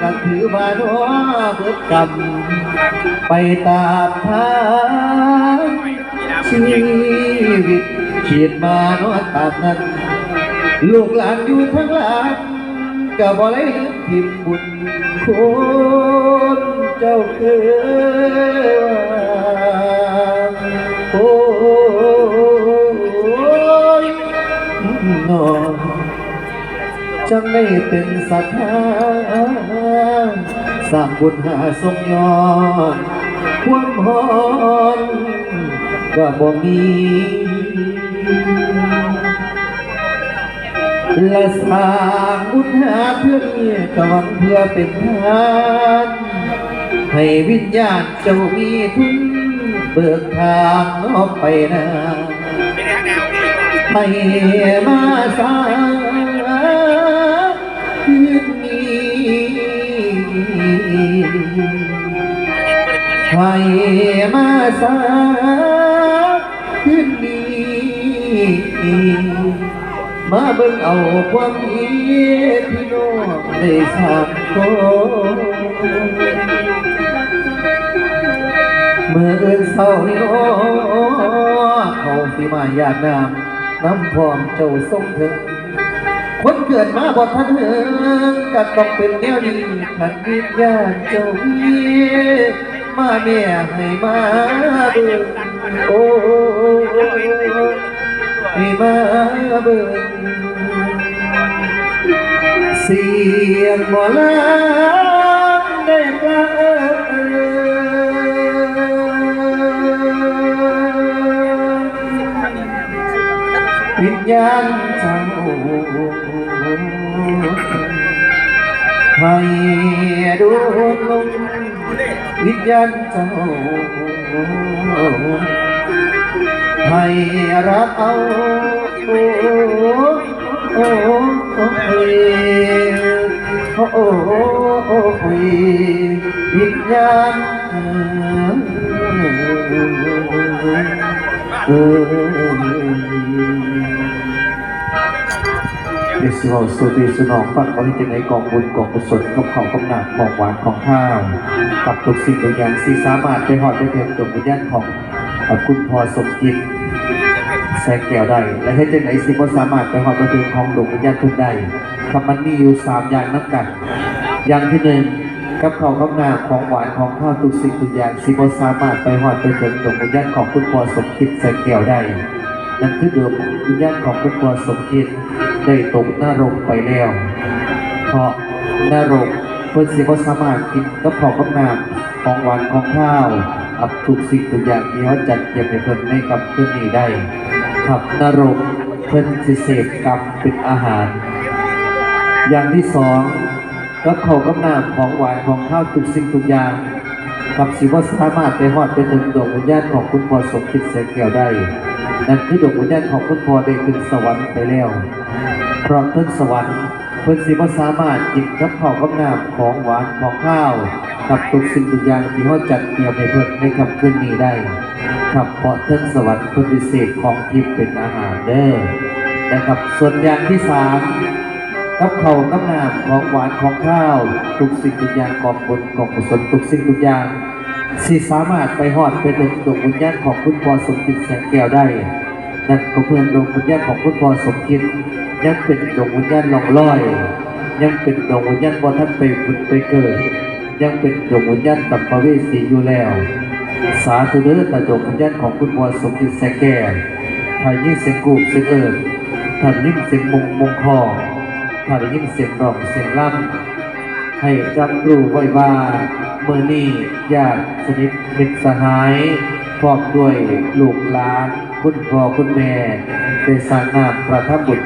ก็ถือว่าน้อเบิดกรรมไปตามทางชีวิตขีดมาโน้ตามนั้น ลูกหลานอยู่ทั้งหลานก็บ่ได้ลืมทิมบุญคุณเจ้าเคือโอ้ยนอ จังไม่เป็นศรัทธาสร้างบุญหาทรงย้อนความหอนก็บ่มีและสร้างบุญหาเพื่อนเนี่ยกหวังเพื่อเป็นทานให้วิญญาณเจ้ามีทุนเบิกทางออกไปนะให้มาสร้าง ให้มาสางคืนนี้มาเบิ่งเอาความดีพี่น้องได้สางคนเมื่อเอินเศร้านี่น้อเขาสิมาอยากน้ำน้ำพร้อมเจ้าทรงถึงคนเกิดมาบอกท่านเถิงก็ต้องเป็นแนวดีขันวิญญาณเจ้ามี มาแม่ให้มาเบิ่งโอ้ให้มาเบิ่งเสียงหมอลำได้กลวิญญาณเจ้าให้ดูลงวิญ ญาณเจ้าให้รับเอาโอ้โอ้โอ้โอ้โอ้โอ้วิญญาณเออ ดิสิวสุดีสนองฟังเขาที่จะในกองบุญกองกุศลกับของกำหนักของหวานของข้าวกับทุกสิ่งทุกอย่างที่สามารถไปหอดได้เพียงดวงวิญญาณของคุณพอสมจิตแสงแก้วได้ และให้จังไหนสิบ่สามารถไปหอดไปถึงของดวงวิญญาณทุนได้คำมันมีอยู่สามอย่างนับกัน อย่างที่หนึ่งกับเขาวกำหนักของหวานของข้าวทุกสิ่งทุกอย่างสิบ่สามารถไปหอดไปถึงดวงวิญญาณของคุณพอสมจิตแสงแก้วได้นั่นคือดวงวิญญาณของคุณพอสมจิต ได้ตกนรกไปแล้ว เพราะนรกเพิ่นสิบ่สามารถกินกับข้าวกับน้ำของหวานของข้าวอับทุกสิ่งทุกอย่างที่เขาจัดเก็บให้เพิ่นในกับคืนนี้ได้ครับนรกเพิ่นสิเสพกรรมเป็นอาหาร อย่างที่สองกับข้าวกับน้ำของหวานของข้าวทุกสิ่งทุกอย่าง กับสิบ่สามารถไปฮอดไปถึงดวงวิญญาณของคุณพ่อสมคิดแสงแก้วได้ นั่นคือดวงวิญญาณของคุณพ่อได้ขึ้นสวรรค์ไปแล้วพราะเพิ่นสวรรค์เพิ่นสิบ่สามารถกินกับข้าวกับน้ำของหวานของข้าวกับทุกสิ่งทุกอย่างที่เฮาจัดเตรียมให้เพิ่นในค่ำคืนนี้ได้ครับเพราะเพิ่นสวรรค์เพิ่นพิเศษของทิพย์เป็นอาหารเด้อนะครับส่วนอย่างที่สาม กับเข้ากับน้ำของหวานของข้าว ทุกสิ่งทุกอย่างของบุญของกุศลทุกสิ่งทุกอย่างสิสามารถไปฮอดไปถึงดวงวิญญาณของคุณพ่อสมจิตแสงแก้วได้ นั่นก็เพื่อนดวงวิญญาณของคุณพ่อสมคิดยังเป็นดวงวิญญาณลองลอย ยังเป็นดวงวิญญาณบ่ท่านไปบุญไปเกิด ยังเป็นดวงวิญญาณตัมภเวสีอยู่แล้ว สาธุเด้อแต่ดวงวิญญาณของคุณพ่อสมคิดแสงแก่ถ้ายิ่งเสียงกูบเสียงเอิบถ้ายิ่งเสียงมงมงคอ ถ้าได้ยิ่งเสียงร้องเสียงล่ำให้จำรู้ไว้ว่าเมื่อนี้ญาติสนิทมิตรสหายพร้อมด้วยลูกหลานคุณพ่อคุณแม่ได้สร้างงานประทับบุญ